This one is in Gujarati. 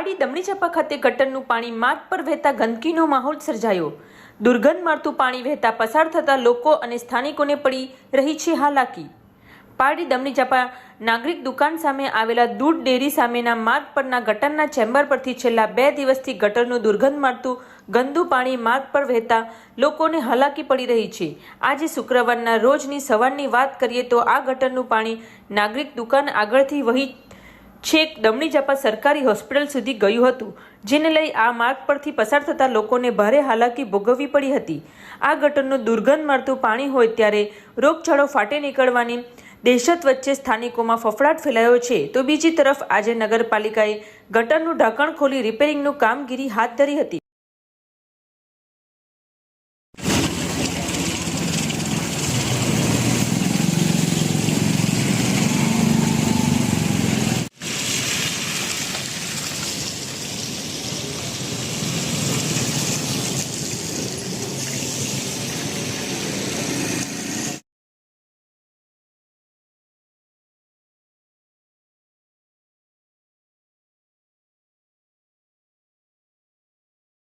પારડી દમણી ચાપા ખાતે ગટરનું પાણી માર્ગ પર વહેતા ગંદકીનો માહોલ સર્જાયો. દુર્ગંધ મારતું પાણી વહેતા પસાર થતા લોકો અને સ્થાનિકોને પડી રહી છે હાલાકી. પારડી દમણી ચાપા નાગરિક દુકાન સામે આવેલા દૂધ ડેરી સામેના માર્ગ પરના ગટરના ચેમ્બર પરથી છેલ્લા બે દિવસથી ગટરનું દુર્ગંધ મારતું ગંદુ પાણી માર્ગ પર વહેતા લોકોને હાલાકી પડી રહી છે. આજે શુક્રવારના રોજની સવારની વાત કરીએ તો આ ગટરનું પાણી નાગરિક દુકાન આગળથી વહી છેક દમણી જાપા સરકારી હોસ્પિટલ સુધી ગયું હતું, જેને લઈ આ માર્ગ પરથી પસાર થતા લોકોને ભારે હાલાકી ભોગવવી પડી હતી. આ ગટરનું દુર્ગંધ મારતું પાણી હોય ત્યારે રોગચાળો ફાટે નીકળવાની દહેશત વચ્ચે સ્થાનિકોમાં ફફડાટ ફેલાયો છે. તો બીજી તરફ આજે નગરપાલિકાએ ગટરનું ઢાંકણ ખોલી રિપેરિંગનું કામગીરી હાથ ધરી હતી.